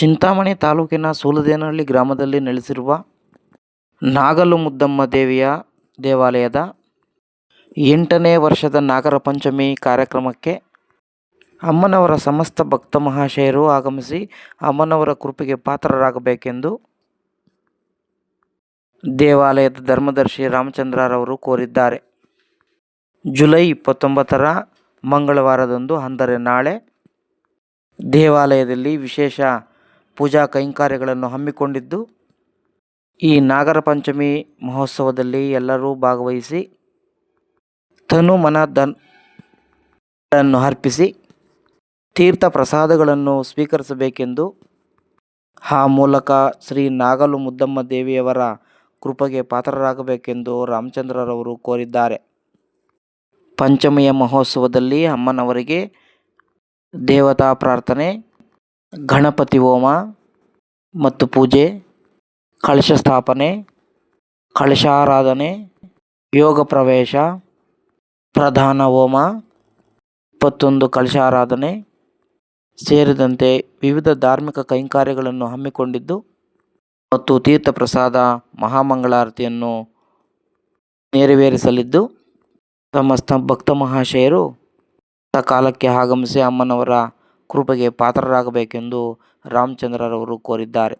ಚಿಂತಾಮಣಿ ತಾಲೂಕಿನ ಸೂಲದೇನಹಳ್ಳಿ ಗ್ರಾಮದಲ್ಲಿ ನೆಲೆಸಿರುವ ನಾಗಲು ಮುದ್ದಮ್ಮ ದೇವಿಯ ದೇವಾಲಯದ ಎಂಟನೇ ವರ್ಷದ ನಾಗರ ಪಂಚಮಿ ಕಾರ್ಯಕ್ರಮಕ್ಕೆ ಅಮ್ಮನವರ ಸಮಸ್ತ ಭಕ್ತ ಮಹಾಶಯರು ಆಗಮಿಸಿ ಅಮ್ಮನವರ ಕೃಪೆಗೆ ಪಾತ್ರರಾಗಬೇಕೆಂದು ದೇವಾಲಯದ ಧರ್ಮದರ್ಶಿ ರಾಮಚಂದ್ರರವರು ಕೋರಿದ್ದಾರೆ. ಜುಲೈ ಇಪ್ಪತ್ತೊಂಬತ್ತರ ಮಂಗಳವಾರದಂದು ಅಂದರೆ ನಾಳೆ ದೇವಾಲಯದಲ್ಲಿ ವಿಶೇಷ ಪೂಜಾ ಕೈಂಕಾರ್ಯಗಳನ್ನು ಹಮ್ಮಿಕೊಂಡಿದ್ದು, ಈ ನಾಗರ ಪಂಚಮಿ ಮಹೋತ್ಸವದಲ್ಲಿ ಎಲ್ಲರೂ ಭಾಗವಹಿಸಿ ತನು ಮನ ಧನ್ ಅರ್ಪಿಸಿ ತೀರ್ಥ ಪ್ರಸಾದಗಳನ್ನು ಸ್ವೀಕರಿಸಬೇಕೆಂದು ಆ ಮೂಲಕ ಶ್ರೀ ನಾಗಲು ಮುದ್ದಮ್ಮ ದೇವಿಯವರ ಕೃಪೆಗೆ ಪಾತ್ರರಾಗಬೇಕೆಂದು ರಾಮಚಂದ್ರರವರು ಕೋರಿದ್ದಾರೆ. ಪಂಚಮಿಯ ಮಹೋತ್ಸವದಲ್ಲಿ ಅಮ್ಮನವರಿಗೆ ದೇವತಾ ಪ್ರಾರ್ಥನೆ ಗಣಪತಿ ಹೋಮ ಮತ್ತು ಪೂಜೆ, ಕಳಶ ಸ್ಥಾಪನೆ ಕಳಶಾರಾಧನೆ ಯೋಗ ಪ್ರವೇಶ, ಪ್ರಧಾನ ಹೋಮ, ಇಪ್ಪತ್ತೊಂದು ಕಳಶಾರಾಧನೆ ಸೇರಿದಂತೆ ವಿವಿಧ ಧಾರ್ಮಿಕ ಕೈಂಕಾರ್ಯಗಳನ್ನು ಹಮ್ಮಿಕೊಂಡಿದ್ದು ಮತ್ತು ತೀರ್ಥ ಪ್ರಸಾದ ಮಹಾಮಂಗಳಾರತಿಯನ್ನು ನೆರವೇರಿಸಲಿದ್ದು ಸಮಸ್ತ ಭಕ್ತ ಮಹಾಶಯರು ಸಕಾಲಕ್ಕೆ ಆಗಮಿಸಿ ಅಮ್ಮನವರ ಕೃಪೆಗೆ ಪಾತ್ರರಾಗಬೇಕೆಂದು ರಾಮಚಂದ್ರರವರು ಕೋರಿದ್ದಾರೆ.